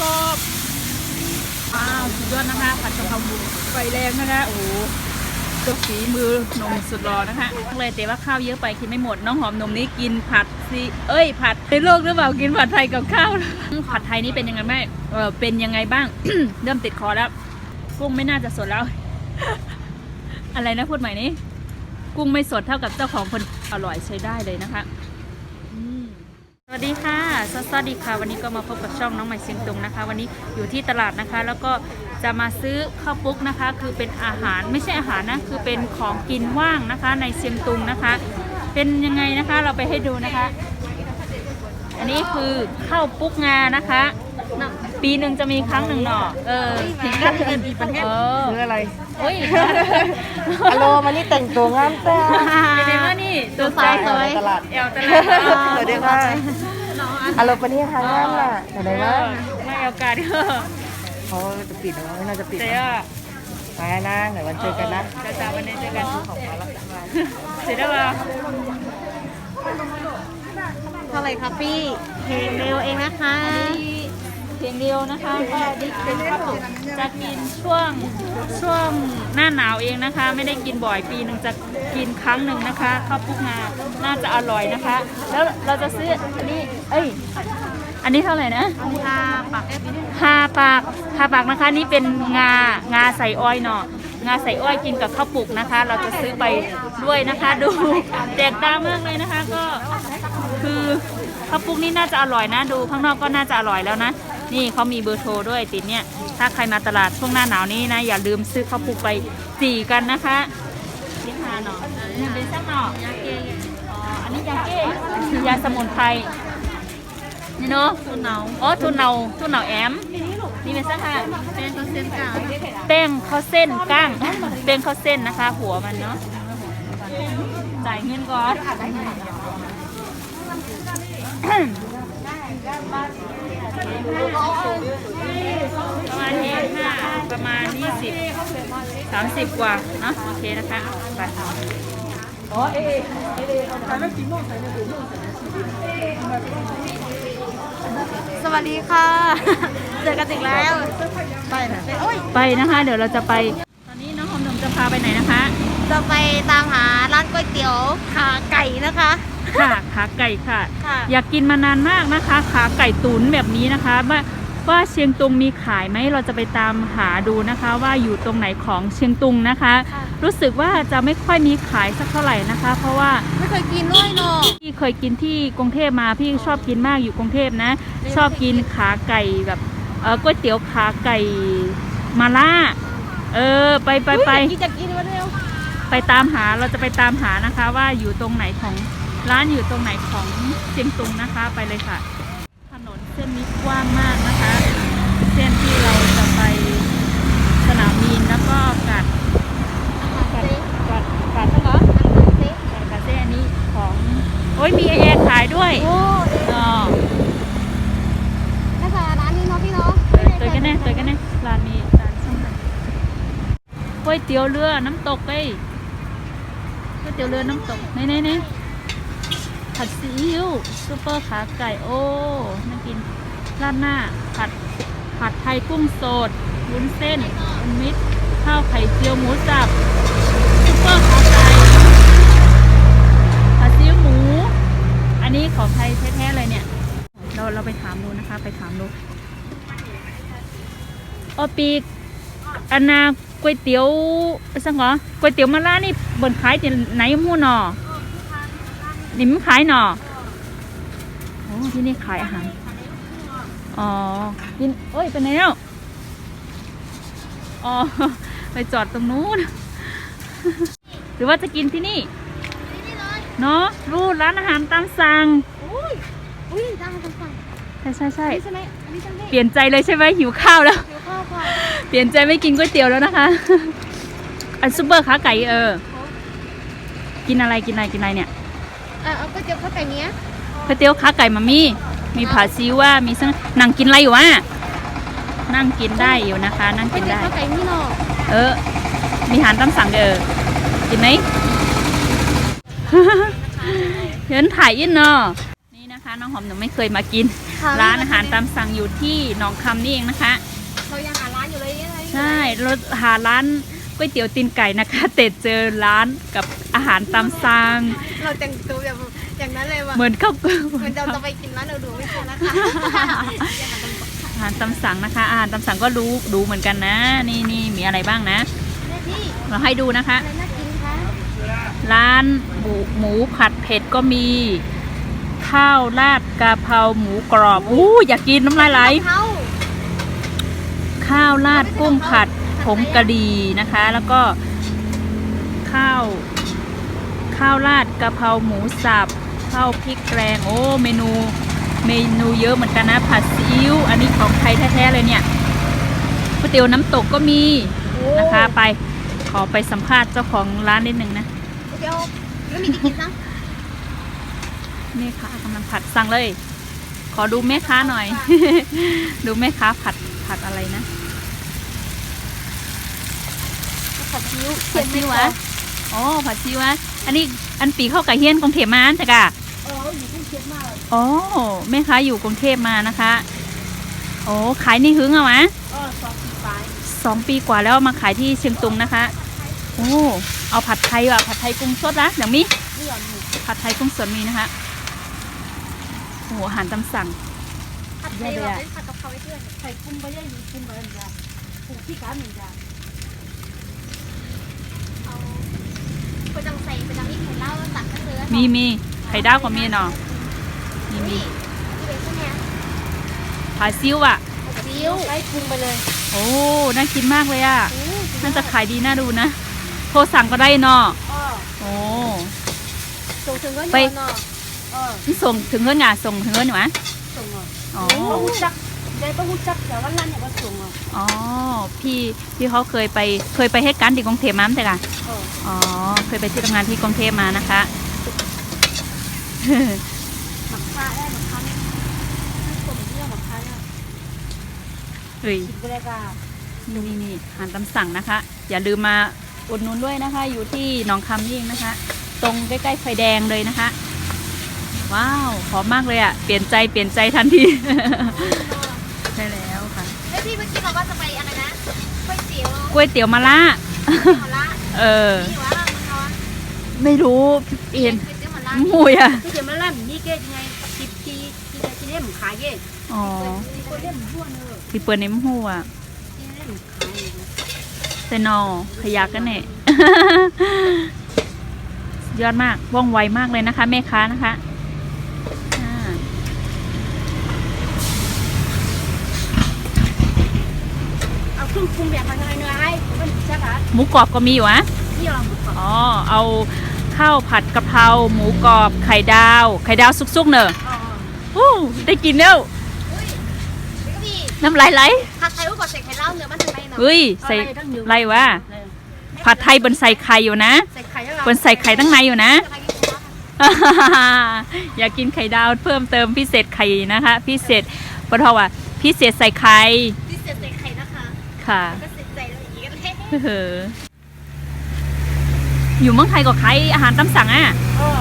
กรอบว้าวสุดยอดนะคะผัดกะเพราหมูไฟแรงนะคะโอ้โหตัวฝีมือหนมสุดรอนะคะเลยแต่ว่าข้าวเยอะไปกินไม่หมดน้องหอมนมนี้กินผัดซีเอ้ย ผัดในโลกหรือเปล่ากินผัดไทยกับข้าวผัดไทยนี่เป็นยังไงบ้างเออเป็นยังไงบ้าง เริ่มติดคอแล้วกุ้งไม่น่าจะสดแล้ว อะไรนะพูดใหม่นี้ กุ้งไม่สดเท่ากับเจ้าของคนอร่อยใช้ได้เลยนะคะ สวัสดีค่ะสวัสดีค่ะ วันนี้ก็มาพบกับช่องน้องใหม่เชียงตุงนะคะ วันนี้อยู่ที่ตลาดนะคะ แล้วก็จะมาซื้อข้าวปุ๊กนะคะ คือเป็นอาหารไม่ใช่อาหารนะ คือเป็นของกินว่างนะคะ ในเชียงตุงนะคะ เป็นยังไงนะคะ เราไปให้ดูนะคะ อันนี้คือข้าวปุ๊กงานะคะ ปีหนึ่งจะมีครั้งหนึ่งเนาะเออถึงจะมีประเทศเออซื้ออะไร โอ้ยฮัลโหลมานี่แต่งตัวงามแต่เป็นไงบ้างนี่ตัวสายสวยตลาดเอวตลาดสวัสดีค่ะฮัลโหลปนี่ทางงามล่ะไหนเอวะอไม่เอวกาเด้อเขาจะปิดเหรอไม่น่าจะปิดเจ๊นะอะไปนะเดี๋ยววันเจอกันนะจะจ้าวันนี้เจอกันเสร็จแล้วเหรอเท่าไหร่ครับพี่เพลงเร็วเองนะคะ เพียงเดียวนะคะก็ดิเป็นจะกินช่วงช่วงหน้าหนาวเองนะคะ ไม่ได้กินบ่อยปีหนึ่งจะกินครั้งหนึ่งนะคะข้าวปุกงาน่าจะอร่อยนะคะ แล้วเราจะซื้ออันนี้เอ้ยอันนี้เท่าไหร่นะค่ะปักฮาปากฮาปากนะคะ นี่เป็นงางาใส่อ้อยเนาะงาใส่อ้อยกินกับข้าวปุกนะคะ เราจะซื้อไปด้วยนะคะ ดูแจกตามากเลยนะคะก็คือข้าวปุกนี่น่าจะอร่อยนะ ดูข้างนอกก็น่าจะอร่อยแล้วนะ นี่เขามีเบอร์โทรด้วยติดเนี่ย ถ้าใครมาตลาดช่วงหน้าหนาวนี้นะ อย่าลืมซื้อข้าวปลุกไปจีกันนะคะนี่ฮาเนาะนี่เป็นซักเนาะยาเกอ๋ออันนี้ยาเก้ยาสมุนไพรนี่เนาะคุณเนาอ๋อทุนเนาทุนเนาแอมนี่เป็นสักค่ะเป็นตัวเส้นกลางแป้งข้าวเส้นก้างแป้งข้าวเส้นนะคะ หัวมันเนาะจ่ายเงินก่อน ประมาณนี้ค่ะประมาณ20 30กว่าเนาะโอเคนะคะไปสวัสดีค่ะ เจอกันอีกแล้ว ไปนะโอ้ยไปนะคะ เดี๋ยวเราจะไป ตอนนี้น้องหอมหนุ่มจะพาไปไหนนะคะ จะไปตามหาร้านก๋วยเตี๋ยวขาไก่นะคะ ค่ะขาไก่ค่ะ ค่ะ อยากกินมานานมากนะคะ ขาไก่ตุ๋นแบบนี้นะคะว่าว่าเชียงตุงมีขายไหมเราจะไปตามหาดูนะคะ ว่าอยู่ตรงไหนของเชียงตุงนะคะ ค่ะ รู้สึกว่าจะไม่ค่อยมีขายสักเท่าไหร่นะคะ เพราะว่าไม่เคยกินด้วยเนาะ พี่เคยกินที่กรุงเทพมาพี่ชอบกินมากอยู่กรุงเทพนะชอบกิน ขาไก่แบบเออก๋วยเตี๋ยวขาไก่มาล่าเออไปไปไปกินจะกินมาเร็วไปตามหาเราจะไปตามหานะคะว่าอยู่ตรงไหนของ ร้านอยู่ตรงไหนของเชียงตุงนะคะ ไปเลยค่ะ ถนนเส้นนี้กว้างมากนะคะ เส้นที่เราจะไปสนามบินแล้วก็กัดกัดกัดกัดเหรอกัดกัดเส้นอันนี้ของโอ้ยมีแอร์ขายด้วยโอ้อ๋อน่าจะร้านนี้เนาะพี่เนาะตัวกันแน่ตัวกันแน่ร้านนี้ร้านช่างมันก๋วยเตี๋ยวเรือน้ำตกไปก๋วยเตี๋ยวเรือน้ำตกไหนไหนไหน ผัดซีอิ๊วซูเปอร์ขาไก่โอ้น่ากินราดหน้าผัดผัดไทยกุ้งสดวุ้นเส้นวุ้นมิตรข้าวไข่เจียวหมูสับซูเปอร์ขาไก่ผัดซีอิ๊วหมู อันนี้ของไทยแท้ๆเลยเนี่ย เราเราไปถามดูนะคะ ไปถามดูอปีกอันนาก๋วยเตี๋ยวสังเหรอก๋วยเตี๋ยวมาล่านี่บนขายที่ไหนมู่นอ นี่มันขายหนอโอ้ที่นี่ขายอาหาร อ๋อ กินโอ้ยไปไหนแล้วอ๋อ ไปจอดตรงนู้น หรือว่าจะกินที่นี่ เนาะรูดร้านอาหารตามสั่ง อุ้ย อุ้ยตามมาสั่งใช่ใช่ใช่นี่ใช่ไหมอันนี้ใช่ไหมเปลี่ยนใจเลยใช่ไหมหิวข้าวแล้วเดี๋ยวข้าวค่ะ เปลี่ยนใจไม่กินก๋วยเตี๋ยวแล้วนะคะ อันซุปเปอร์ขาไก่เออ กินอะไรกินอะไรกินอะไรเนี่ย เออเอาก๋วยเตี๋ยวข้าวไก่เนี้ยก๋วยเตี๋ยวขาไก่มามีมีผัดซีอิ๊วว่ามีซึ่งนั่งกินอะไรอยู่วะนั่งกินได้อยู่นะคะ นั่งก๋วกิยนเตี๋ยวได้ ข้าวไก่นี่เนาะเออ มีอาหารตามสั่งเด้อกินไหม เห็นถ่ายอินเนาะนี่นะนะคะน้องหอมหนูไม่เคยมากิน ร้านอาหารตามสั่งอยู่ที่หนองคำนี่เองนะคะ เรายังหาร้านอยู่เลยเนี่ยใช่เราหาร้าน ก๋วยเตี๋ยวตีนไก่นะคะแต่เจอร้านกับอาหารตามสั่งเราแต่งตัวแบบอย่างนั้นเลยว่ะเหมือนข้าวเหมือนเราจะไปกินร้านเราดูไม่ใช่นะคะอาหารตามสั่งนะคะอาหารตามสั่งก็รู้ดูเหมือนกันนะ นี่นี่มีอะไรบ้างนะแม่พี่เราให้ดูนะคะอะไรน่ากินคะ ร้านหมูหมูผัดเผ็ดก็มี ข้าวราดกะเพราหมูกรอบอู้อยากกินน้ำลายไหลเขาข้าวราดกุ้งผัด ผงกะหรี่นะคะ แล้วก็ข้าว ข้าวราดกะเพราหมูสับข้าวพริกแกงโอ้เมนูเมนูเยอะเหมือนกันนะผัดซีอิ๊วอันนี้ของไทยแท้ๆเลยเนี่ยก๋วยเตี๋ยวน้ำตกก็มีนะคะไปขอไปสัมภาษณ์เจ้าของร้านนิดนึงนะเดี๋ยวแล้วมีที่กินนะแม่ค้ากำลังผัดสั่งเลย ขอดูแม่ค้าหน่อย ดูแม่ค้าผัดผัดอะไรนะ ผัดซิ้วผัดซีวะอ๋อผัดซีวะอันนี้อันปีเข้ากับเฮียนกรุงเทพมาจ้ะกะเอออยู่ที่เชียงใหม่อ๋อแม่ค้าอยู่กรุงเทพมานะคะ โอ้ขายนี่หึงเอามะเออสองปีไปสองปีกว่าแล้วมาขายที่เชียงตุงนะคะ โอ้เอาผัดไทยว่ะผัดไทยกุ้งสดนะอย่างนี้นี่หรอหนูผัดไทยกุ้งสดมีนะคะโอ้โหอาหารตามสั่งผัดไทยเราไปผัดกับเขาไว้เพื่อนใส่กุ้งไปเรื่อยๆกุ้งไปเรื่อยๆกุ้งที่การหนึ่งจานเอา ไปจังใส่ไปจังนี่ไข่เล่าตักกันเลยมีมีไข่ดาวก็มีเนาะมีมีนี่ที่เป็นเส้นเนี้ยผัดซิวอะซิ้วใส่กุ้งไปเลย โอ้น่ากินมากเลยอะอืมน่าจะขายดีน่าดูนะโทรสั่งก็ได้เนาะเออโอ้ส่งถึงก็ไปยอนเนาะเออนี่ส่งถึงเงินหยาส่งถึงเงินอยู่ไหมส่งอะอ๋อโอ้หูจัก ยายก็หูจักแต่ว่าร้านเนี่ยก็ส่งอะอ๋อ พี่พี่เขาเคยไปเคยไปเหตุการณ์ที่กรุงเทพมาแต่กันเอออ๋อ เคยไปที่ทำงานที่กรุงเทพมานะคะ หมักผ้าได้หมักผ้าไม่ไม่คนเรื่องหมักผ้าเนี่ยเฮ้ย กินก็ได้ก็นี่นี่นี่อาหารตามสั่งนะคะ อย่าลืมมาอุดหนุนด้วยนะคะ อยู่ที่หนองคำนี่เองนะคะ ตรงใกล้ๆไฟแดงเลยนะคะ ว้าวหอมมากเลยอะ่ะ เปลี่ยนใจเปลี่ยนใจทันที ก๋วยเตี๋ยวมะละหมาล่าเออ นี่หว่าเราเนาะไม่รู้เห็นก๋วยเตี๋ยวหมาล่ามุยอะก๋วยเตี๋ยวหมาล่ามีเกยังไงทิปทีที่จะที่เล่มขายเย่อ๋อที่คนเล่มบ้วนเนอะที่เปิดในมหัวที่เล่มขายอยู่แต่นอขยักกันเนี่ยสุดยอดมากว่องไวมากเลยนะคะแม่ค้านะคะอ่าเอาเครื่องปรุงแบบมันอะไรเนื้อให้มันใช่ปะหมูกรอบก็มีอยู่อะที่เราหมูกรอบอ๋อ เอาข้าวผัดกะเพราหมูกรอบไข่ดาว ไข่ดาวสุกๆเนอะอ๋ออู้ได้กินแล้วอุ้ยแล้วก็มีน้ำลายไหลผัดไทยรูปแบบใส่ไข่เล่าเนื้อมันทำไมเนาะเฮ้ยใส่ไรวะผัดไทยบนใส่ไข่อยู่นะใส่ไข่แล้วเราบนใส่ไข่ตั้งในอยู่นะใส่ไข่กี่ตัวคะอยากกินไข่ดาวเพิ่มเติมพิเศษไข่นะคะ พิเศษปะทว่าพิเศษใส่ไข่ที่เสร็จใส่ไข่นะคะค่ะ ออยู่เมืองไทยก็ขายอาหารตามสั่งอะเออ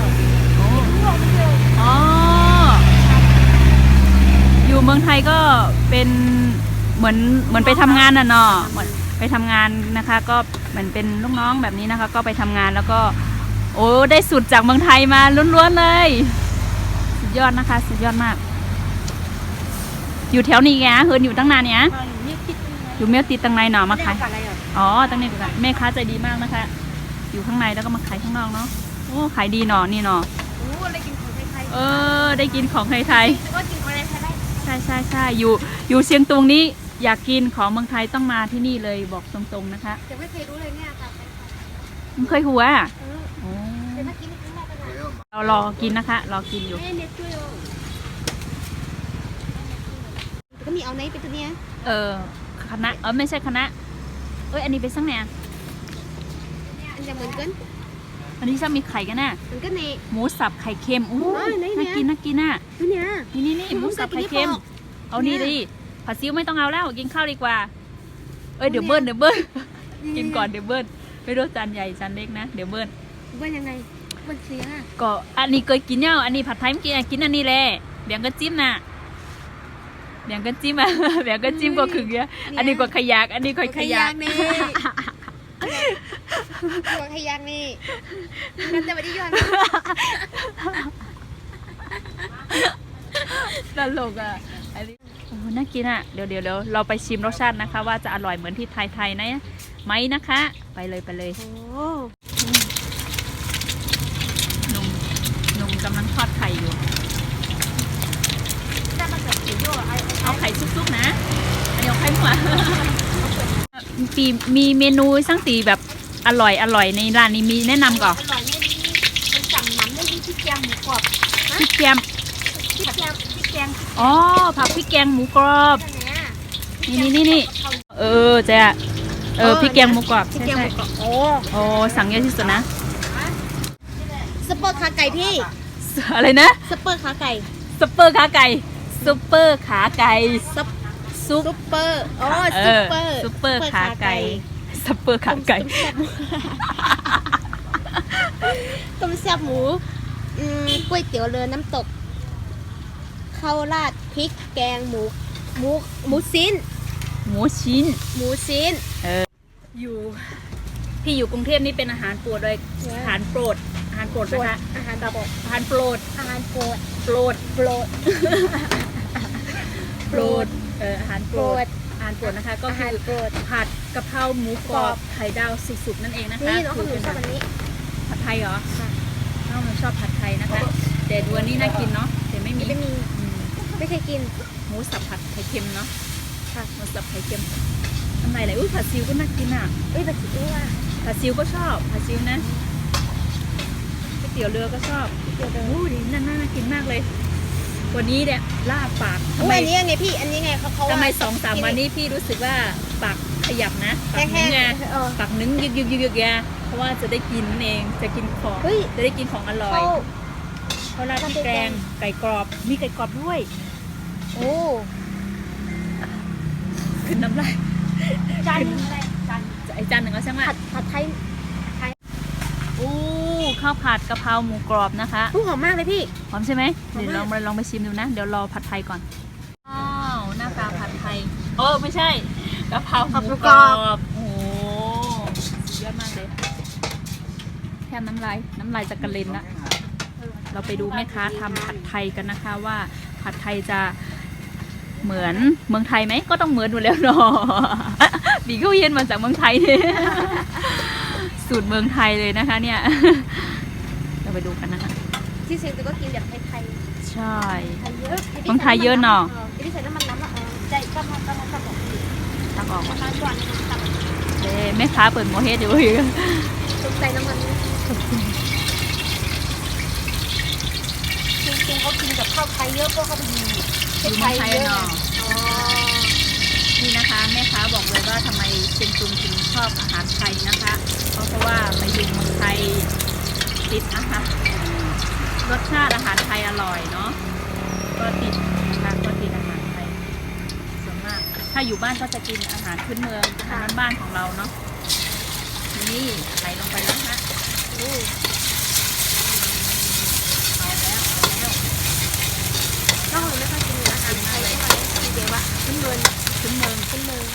พวกมันเดียวอ๋อ อยู่เมืองไทยก็เป็นเหมือนเหมือนไปทำงานน่ะเนาะเหมือนไปทำงานนะคะ ก็เหมือนเป็นลูกน้องแบบนี้นะคะ ก็ไปทำงานแล้วก็ โอ้ได้สูตรจากเมืองไทยมาล้วนๆเลย สุดยอดนะคะ สุดยอดมาก อยู่แถวนี้ไงเฮิรนอยู่ตั้งนานเนี้ยเอออยู่นี่คิดยังไงอยู่เมลติดตังในหนอมาขายเรีกว่ อะไรอะอ๋อตั้งในดีกว่าแม่ค้าใจดีมากนะคะ อยู่ข้างในแล้วก็มาขายข้างนอกเนาะโอ้ขายดีหนอนี่หนอโอ้อะไรกินของไทยเออ ได้กินของไทยๆคิดว่ากินของอะไรไทยได้ๆใช่ใช่ใช่อยู่อยู่เชียงตุงนี้อยากกินของเมืองไทยต้องมาที่นี่เลยบอกตรงๆนะคะแต่ไม่เคยรู้เลยเนี่ยค่ะไม่เคยหัวอะเออโอ้แต่ถ้ากินนี่กินได้ก็ได้เรารอกินนะคะ รอกินอยู่ให้เน็ตช่วยเอาก็มีเอาไหนไปตัวเนี้ยเออคณะเออไม่ใช่คณะ เอ้ยอันนี้เป็นสังเนี่ยอันจะเหมือนกันอันนี้จะมีไข่กันน่ะเหมือนกันในหมูสับไข่เค็มอู้อ๋อไหนเนี่ยน่ากินน่ากินน่ะตัวเนี้ยนี่นี่นี่อืมหมูสับไข่เค็มเคยกินเอานี่เนี่ยดิผัดซีอิ๊วไม่ต้องเอาแล้วกินข้าวดีกว่า เอ้ยเดี๋ยวเบิ้ลเดี๋ยวเบิ้ลกินก่อนเดี๋ยวเบิ้ลไม่รู้จานใหญ่จานเล็กนะเดี๋ยวเบิ้ลเบิ้ลยังไงเบิ้ลเสียงอะก็อันนี้เคยกินเนี่ยอันนี้ผัดไทยเมื่อกี้อะกินอันนี้แหละอเบียงก็จิ้มน่ะ เบียงก็จิ้มอะเบียงก็จิ้มกว่าขึงเนี้ยอันนี้กว่าขยัก อันนี้กว่าขยักนี่ตัวขยักนี่กันแต่วันนี้ย้อนตลกอะอันนี้โอ้น่ากินอะเดี๋ยวเดี๋ยวเดี๋ยวเราไปชิมรสชาตินะคะ ว่าจะอร่อยเหมือนที่ไทยๆนะไหมนะคะ ไปเลยไปเลยโอ้หนุ่มหนุ่มกำลังทอดไข่อยู่ ได้มาจากสีโย่ ไอ้เอาไข่ซุกๆนะอันนี้เอาไข่หวานปีมีเมนูสร้างตีแบบอร่อยอร่อยในร้านนี้มีแนะนำก่อนอร่อยเนี่ยดีมันสั่งน้ำได้ดีที่แกงหมูกรอบพริกแกงที่แกงที่แกงอ๋อผักพริกแกงหมูกรอบอันเนี้ยนี่นี่นี่นี่เออเจ๊เออพริกแกงหมูกรอบที่ใช่แกงหใช่มูกรอบโอ้โอ้สั่งเยอะที่สุดนะสเปอร์ขาไก่พี่อะไรนะสเปอร์ขาไก่ซุปเปอร์ขาไก่ ซุปเปอร์ขาไก่ซุปซุปซุปเปอร์อ๋อเอซุปอเปอร์ซุปเปอร์ขาไก่ซุปเปอร์ขาไก่ต้มแซ่บหมูอืมก๋วยเตี๋ยวเรือน้ำตกข้าวราดพริกแกงหมูหมูหมูชิ้น หมูชิ้น หมูชิ้นอยู่พี่อยู่กรุงเทพนี่เป็นอาหารโปรดเลยเนี่ยอาหารโปรดอาหารโปรดนะคะอาหารโปรดอาหารโปรดอาหารโปรดโปรดโปรด โปรดเอออาหารโปรโปรดด อาหารโปรดนะคะ ก็อาคืหารอโปรด ผัดกะเพราหมูกรอบไข่ดาวสุกๆนั่นเองนะคะนี่น้องขคืนมชอบอันนี้ ผัดไทยเหรอค่ะ น้องมันชอบผัดไทยนะคะแต่ดูอันนี้น่ากินเนาะแต่ไม่มีไม่มีอืมไม่เคยกิน หมูสับผัดไข่เค็มเนาะค่ะ หมูสับไข่เค็มอันไหนไหนอุ้ยผัดซิวก็น่ากินอะ เอ้ยแต่คิดว่าผัดซิวก็ชอบผัดซิวนะก๋วยเตี๋ยวเรือก็ชอบเดี๋ยวเดี๋ยวโอ้ยน่าน่ากินมากเลย วันนี้เนี่ยลาบปากทำอุ้ไมยอันนี้ไงพี่อันนี้ไงเขาเขาทำไมว่าสองสามวันนี้พี่รู้สึกว่าปากขยับนะปากแห้นึ้งงไงๆเออปากนึ้งยึกยึกยึกยึกแกเพราะว่าจะได้กินนั่นเองจะกินของเฮ้ยจะได้กินของอร่อเขายเขาราดแกงไก่กรอบมีไก่กรอบด้วย โอ้ขึ้นน้ำลายจานอะไรจานไอจานหนึ่งแล้วใช่ไหมผัดผัดไทยอู้ข้าวผัดกะเพราหมูกรอบนะคะผู้หอมมากเลยพี่พร้อมใช่ไหมพร้อมเดี๋ยวลองมากมาลองไปชิมดูนะ เดี๋ยวรอผัดไทยก่อนอ้าวหน้าตาผัดไทยโอ้ไม่ใช่กะเพราหมูกรอบโอ้โหสุดยอดมากเลยแค่น้ำลายน้ำลายจะกระเด็นละเราไปดูแม่ค้าทำผัดไทยกันนะคะว่าผัดไทยจะเหมือนเมืองไทยไหมก็ต้องเหมือนอยู่แล้วเนาะบีก็เย็นมาจากเมืองไทยเนี่ย สูตรเมืองไทยเลยนะคะเนี่ย เราไปดูกันนะคะ ที่เชียงตุงก็กินแบบไทยใช่ ๆไทยเยอะของไทยเยอะเนอะไอ้ที่ใส่น้ำมันน้ำละเออใจก็มันก็มันก็บอกตักออกประมาณก่อนตับเอ้แม่ค้าเปิดโมเฮ็ดอยู่อีกตุกใจน้ำมันจริงๆเขากินกับข้าวไทยเยอะเพราะเขาไปอยู่อยู่เมืองไทยอะเนาะอ๋อนี่นะคะแม่ค้าบอกเลยว่าทำไมเชียงตุงถึงชอบอาหารไทยนะคะ เพราะว่ามาอยู่เมืองไทย ติดอาหารสชาติอาหารไทยอร่อยเนาะก็ติดนะคะก็ติดอาหารไทยส่วนมาก ถ้าอยู่บ้านก็จะกินอาหารพื้นเมืองอาหารบ้านของเราเนาะนี่ใส่ลงไปแล้วฮะอืมเอาแล้วเอาแล้วนองหนูไม่ค่อยกินอาหารไทยเท่าไหร่ทีเดียวอะขึ้นเงินพื้นเมืองขึ้นเงิน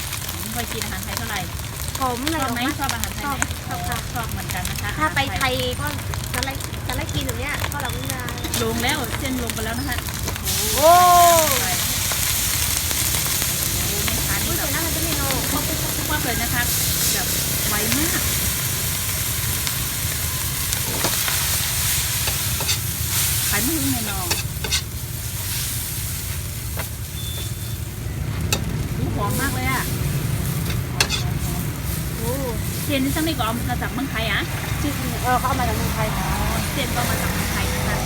ไม่ค่อยกินอาหารไทยเท่าไหร่หอมชอบไหมชอบอาหารไทยไหมชอบค่ะชอบเหมือนกันนะคะ ถ้าไปไทยก็ ไล่จะไล่กินอย่างเนี้ยก็เราไม่ได้ลงแล้วเส้นลงไปแล้วนะคะโอ้ไปโอ้แม่ค้าคุนี่ณแบเสียบหน้ามันจะไม่โนปุ๊บปุ๊บปุ๊บปุ๊บเลยนะคะแบบไวมากขายไม่ถึงแน่นอนอู้หอมมากเลยอะ โอ้ เทียนนี่ตั้งนี่ก็เอามาจากเมืองไทยอะจริงเออเขาเอามาจากเมืองไทยเทียนก็มาจากเมืองไทยนะคะ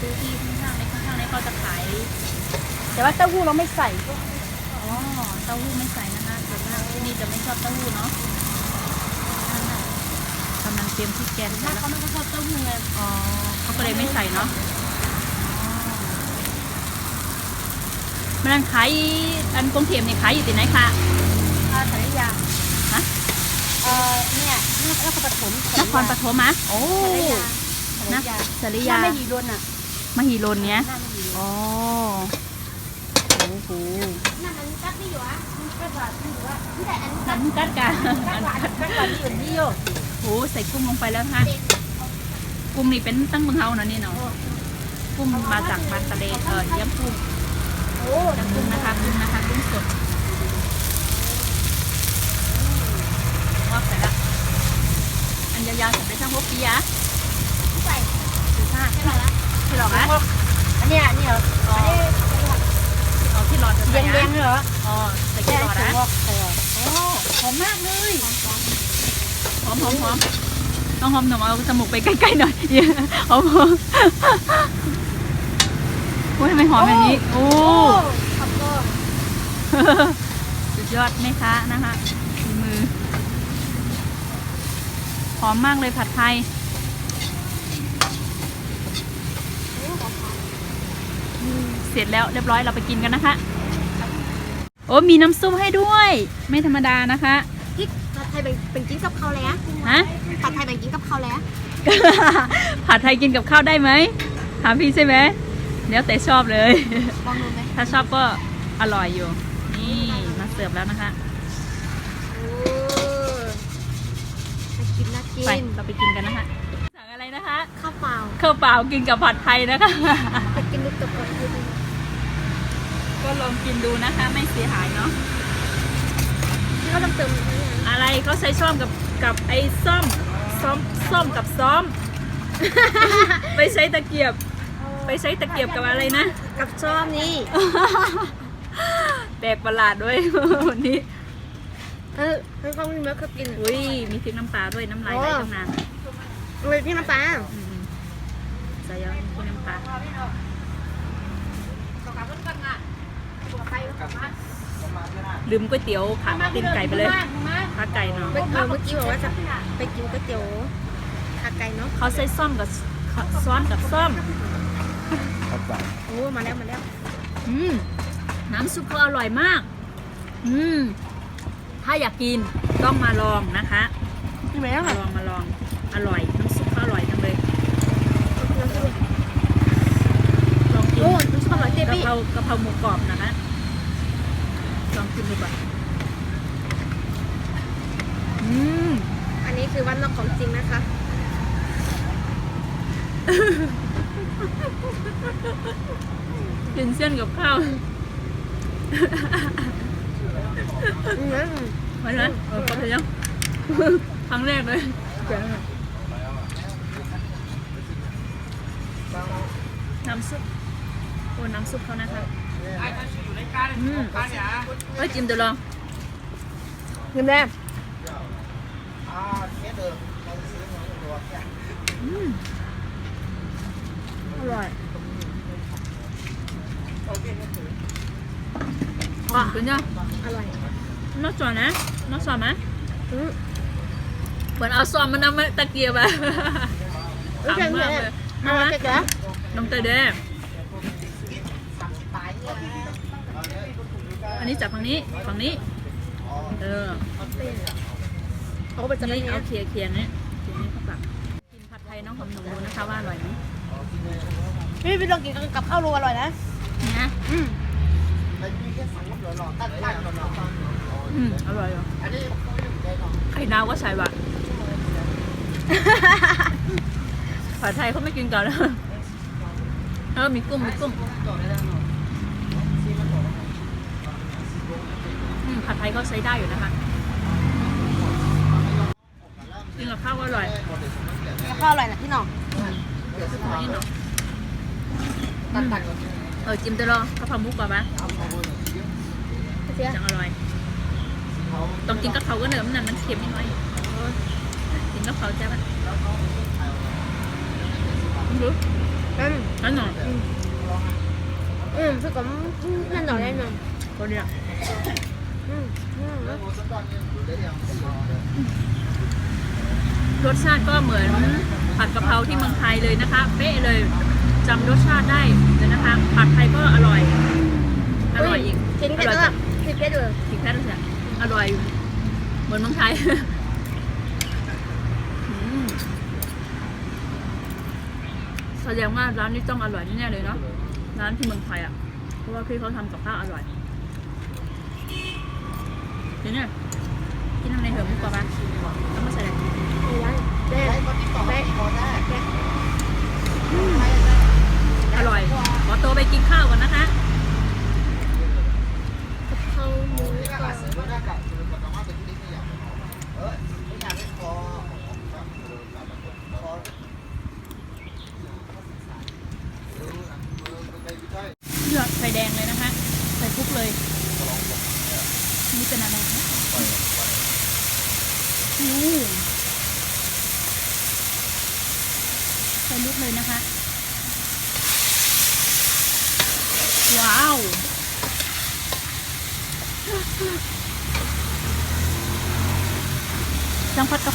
ซื้อที่ข้างๆในข้างๆในก็จะขายแต่ว่าเต้าหู้เราไม่ใส่อ๋อเต้าหู้ไม่ใส่นะคะส่วนมากที่นี่จะไม่ชอบเต้าหู้เนาะนั่นน่ะกำลังเตรียมพริกแกงถ้าแล้วเขาไม่ชอบเต้าหู้ไงอ๋อเขาก็เลยไม่ใส่เนาะอ๋อมันขายอันกงเทียมเนี่ยขายอยู่ที่ไหนคะอาสารยาฮะ เออเนี่ยนครปฐมนครปฐมมะโอ้สารยานะสริยายาไม่หีรวนอะมหิดลเนี้ยหน้าไม่หีรวนอ๋อโอ้โหนั่นมันกัดไม่อยู่อะมันกัดหวานไม่อยู่อะนี่แต่อันกัดน้ำกัดกันกัดหวานกัดหวานอยู่นี่อยู่โอ้ใส่กุ้งลงไปแล้วค่ะกุ้งนี่เป็นตั้งเมืองเฮานะนี่เนาะกุ้งมาจากบางทะเลเออเยี่ยมกุ้งโอ้เยี่ยมกุ้งนะคะกุ้งนะคะกุ้งสด ว่าไปละอันยาวๆจะไปช่างพวกปียะใส่หรือช่างใช่ไหมล่ะที่หลอกนะอันเนี้ยอันนี้เหรออ๋ออันนี้เอาที่หลอดจะแดใส่งแดงนะเหรออ๋อใส่ที่หลอดนะเออโอ้หอมมากเลยหอมหอมหอมต้องหอมหน่อยเอาจมูกไปใกล้ๆหน่อยหอมหอมโอ้ยทำไมหอมแบบนี้โอ้ขอบคุณสุดยอดแม่ค้านะคะฝีมือ ห อมมากเลยผัดไทยเสร็จแล้วเรียบร้อยเราไปกินกันนะคะ โอ้มีน้ำซุปให้ด้วย ไม่ธรรมดานะคะกิ๊กผัดไทยเป็นเป็นกิ๊กกับเขาแล้วฮะผัดไทยเป็นกิ๊กกับเขาแล้วผัดไทยกินกับข้าวได้ไหมถามพี่ใช่ไหมเดี๋ยวแต่ชอบเลยลองดูไหมถ้าชอบก็อร่อยอยู่ นี่มาเสิร์ฟแล้วนะคะ โอ้น่ากินน่ากิไปนเราไปกินกันนะคะสั่งอะไรนะคะข้าวเปล่าข้าวเปล่ากินกับผัดไทยนะคะ ไปกินลูกตะกอนดูก็ลองกินดูนะคะไม่เสียหายเนาะนี่ก็ต้องเติมอันนี้นะอะไรเขาใช้ช่อมกับกับไอ้ส้มส้มส้มกับซ้อม ไปใช้ตะเกียบ ไปใช้ตะเกียบกับอะไรนะกับชอบนี่แปลกประหลาดด้วยวันนี้ เออให้เขาไม่เคยกินอุ้ยมีพริกน้ำปลาด้วยน้ำลายไหลตั้งนานเลยพี่น้ำปลาอืมใส่เยอะพริกน้ำปลาลืมก๋วยเตี๋ยวขาตีนไก่ไปเลยขาไก่เนาะเมื่อเออเมื่อกี้บอกว่าจะไปกินก๋วยเตี๋ยวขาไก่เนาะเขาใช้ซ่อมกับซ้อนกับซ่อมครับไปโอ้มาแล้วมาแล้ว อืมน้ำซุปเขาอร่อยมาก อืม ถ้าอยากกินต้องมาลองนะคะใช่ไหมมาค่ะลองมาลอง อร่อยน้ำซุปเขาอร่อยจังเลยลองกินโอ้น้ำชอบเหรอเจกะบี้เพรากะเพราหมูกรอบนะคะลองกินดูก่อนอืมอันนี้คือวันนอกของจริงนะคะกินเส้นกับข้าว อืมมาเลยเออขอบคุณยังครั้งแรกเลยน้ำซุ ปโอ้น้ำซุปเขานะคะอืมเอ้ยจิ้มเดี๋ยวลองเงินแรกอืมอร่อยอะเป็นยังอร่อยน้องสอนนะน้องสอนไหมอืมเหมือนเอาซอมมานำมาตะเกียบอะอุ๊ยขำมากเลยเอามาเจ๊ะน้องเตยแดงอันนี้จับฝั่งนี้ฝั่งนี้ เออเขาไปจับนี่นี่เอาเคลียร์เคลียร์นี่ทีนี้เขาตักกินผัดไทยน้องหอมหนูดูนะคะว่าอร่อยไหมพี่พี่ลองกินกับข้าวโรอร่อยนะนะอืม อืมอร่อยอะไข่ดาวก็ใส่ว่ะผัดไทยเขาไม่กินก่อนนะเออมีกุ้งมีกุ้งอืมผัดไทยก็ใช้ได้อยู่นะคะกินกับข้าวก็อร่อยกับข้าวอร่อยนะพี่น้องคือตัวนี้เนาะอืมเออจิ้มเตลอกะเพราหมูกรอบปะ เจ๊ะจังอร่อยต้องกินกับเขาก็เนิมนั่นมันเค็มนิดหน่อยกินกับเขาจ้ะปะดูอืมนั่นหน่อยอืมพี่ก็นั่นหน่อยได้หน่อยก็เดียวอืมอืมรสชาติก็เหมือนผัดกะเพราที่เมืองไทยเลยนะคะ เป๊ะเลยจำรสชาติได้เลยนะคะ ผัดไทยก็อร่อย อร่อยอีกกินอแค่ร่อย นั้นกว่ากินแค่เดียวถึงแค่นั้นแหละอร่อยเหมือนเมืองไทยอืมแสดงว่าร้านนี้ต้องอร่อยแน่ๆเลยเนาะร้านที่เมืองไทยอะ เพราะว่าพี่เขาทำกับข้าวอร่อยเดี๋ยวเนี่ยกินทำในเหิมดีกว่าปะต้องมาใส่อะไรเด้เด้เด้อร่อยขอตัวไปกินข้าวก่อนนะคะ Okay.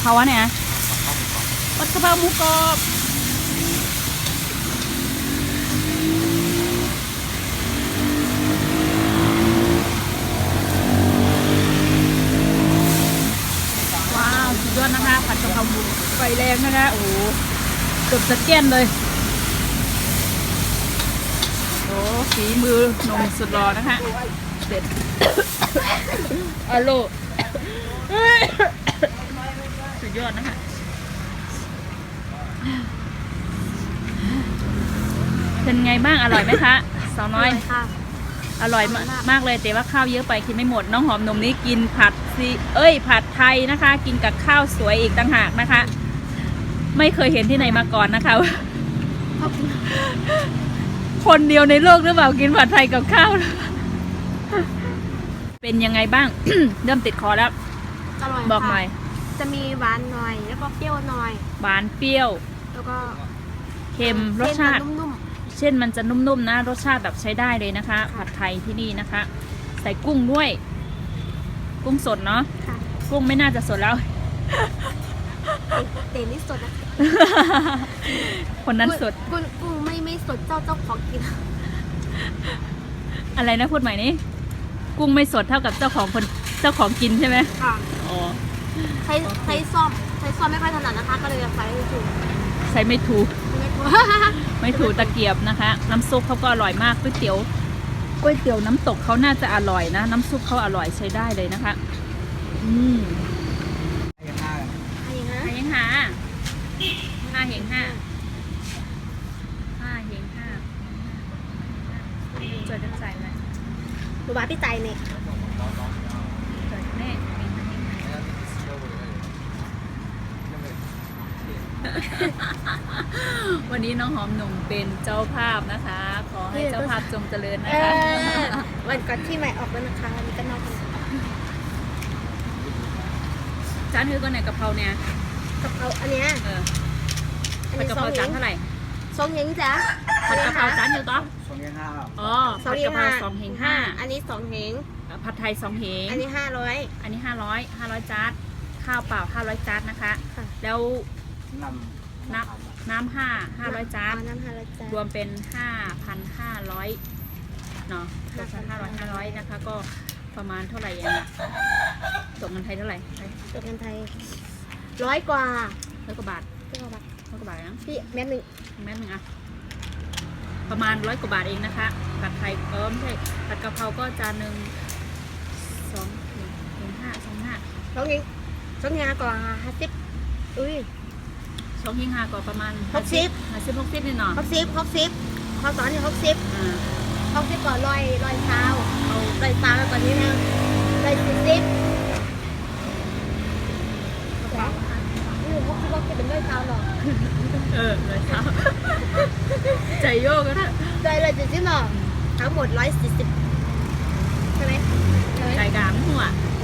เพราอะเนี่ยผัดกระเพราหมูกรอบว้าว สุดยอดนะคะ ผัดกระเพราหมูไฟแรงนะคะโอ้โหเกือบจะเกนเลยโอ้ฝีมือหนมสุดรอนะคะเด็ดอโลสุ ดยอดนะคะเป็นไงบ้างอร่อยไหมคะสาวน้อย ค่ะ อร่อยมากมากเลยแต่ว่าข้าวเยอะไปกินไม่หมดน้องหอมนมนี้กินผัดซีเอ้ย ผัดไทยนะคะ กินกับข้าวสวยอีกต่างหากนะคะ ไม่เคยเห็นที่ไหนมาก่อนนะคะ ขอบคุณคนเดียวในโลกหรือเปล่ากินผัดไทยกับข้าว เป็นยังไงบ้าง เริ่มติดคอแล้ว อร่อยบอกหน่อยค่ะ จะมีหวานหน่อย แล้วก็เปรี้ยวหน่อย หวานเปรี้ยว แล้วก็เค็มรสชาติ เส้นจะนุ่มเช่นมันจะนุ่มๆนะ รสชาติแบบใช้ได้เลยนะคะ ผัดไทยที่นี่นะคะ ใส่กุ้งด้วย กุ้งสดเนาะ ๆค่ะกุ้งไม่น่าจะสดแล้ว เตนี่สดนะคนนั้นสด กุ้งกุ้งไม่ไม่สดเจ้าเจ้าของกิน อะไรนะพูดใหม่นี้กุ้งไม่สดเท่ากับเจ้าของคนเจ้าของกินใช่ไหมค่ะ อ๋อใช้ใช้ซ่อมใช้ซ่อมไม่ค่อยถนัดนะคะ ก็เลยจะใช้ถูกใส่ไม่ถูก ไม่ถูกไม่ถูกตะเกียบนะคะ น้ำซุปเขาก็อร่อยมากก๋วยเตี๋ยวก๋วยเตี๋ยวน้ำตกเขาน่าจะอร่อยนะ น้ำซุปเขาอร่อยใช้ได้เลยนะคะ อืมอะไรอย่างนั้นห้าเฮงห้าห้าเฮงห้าห้าเฮงห้าจดจะใส่ไหมหนูบาพี่ใจเนี่ย จดแน่มีห้าเฮงห้า วั นนี้น้องหอมหนุ่มเป็นเจ้าภาพนะคะ ขอให้เจ้าภาพจงเจริญเอนะคะอวันก่อนที่ใหม่ออกแล้วนะคะอันนี้ก็นอกกันจานคือก็ไหนกะเพราเนี่ยกะเพราอันเนี้ยเอออันผัดนี้กะสเพองราหจาญินงเท่าไหร่สองหญิงจ้ะผัดกะเพราจานเดียวก็สองเงี้ยห้าครับอ๋อสอผังดหญิกะงเพราห้าสองเฮงห้าอันนี้สองหญิงผัดไทยสองเฮงอันนี้ห้าร้อย อันนี้ห้าร้อยห้าร้อยจานข้าวเปล่าห้าร้อยจานนะคะ ค่ะ แล้วนน้ำ น้ำห้าห้าร้อยจานน้ำห้าร้อยจานรวมเป็นห้าพันห้าร้อยเนาะรวมเป็นห้าร้อยห้าร้อยนะคะ ก็ประมาณเท่าไหร่เองอะตกเงินไทยเท่าไหร่ตัวเงินไทยร้อยกว่าร้อยกว่าบาทเท่าไหร่ร้อยกว่าบาทนะพี่แม่หนึ่งแม่หนึ่งอะประมาณร้อยกว่าบาทเองนะคะผัดไทยเออไม่ใช่ผัดกะเพราก็จานหนึ่งสองหนึ่งหนึ่งห้าสองห้าสองหญิงสองหญิงห้ากว่าห้าสิบอุ้ย สองหิงห้าก็ประมาณหกสิบ ห้าสิบหกสิบนี่เนาะหกสิบหกสิบพอสอนนี่หกสิบอ่าหกสิบก่อนร้อยร้อยเท้าเอาร้อยเท้าแล้วตอนนี้นะร้อยสี่สิบนี่หกสิบหกสิบเป็นร้อยเท้าหรอเออเลยครับใจโยกก็ได้ร้อยร้อยสี่สิบหรอทั้งหมดร้อยสี่สิบใช่ไหมใช่ไหมใจกลางหัว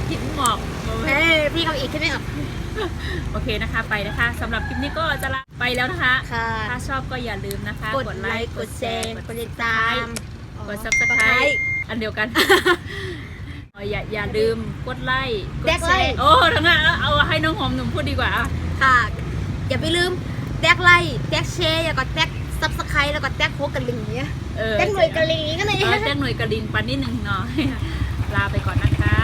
คิดหมอกเอ้ยพี่เขาอีกใช่ไหมอะ โอเคนะคะไปนะคะสำหรับคลิปนี้ก็จะลาไปแล้วนะคะ ค่ะ ถ้าชอบก็อย่าลืมนะคะ กดไลค์ กดแชร์ กดติดตาม กด subscribe อันเดียวกันอ๋ออย่าอย่าลืมกดไลค์กแดดกแชไลค์ร์โอ้ทั้งนั้นเอาให้น้องหอมหนุ่มพูดดีกว่าค่ะ อย่าไปลืมแดกไลค์แดกแชร์แล้วก็แดกซับสไครต์แล้วก็แดกโคกกระลิงเนี้ยเออแดกหน่วยกระลิงก็เลย เออแจ้งหน่วยกระลิงปันนิดหนึ่งหน่อย ลาไปก่อนนะคะ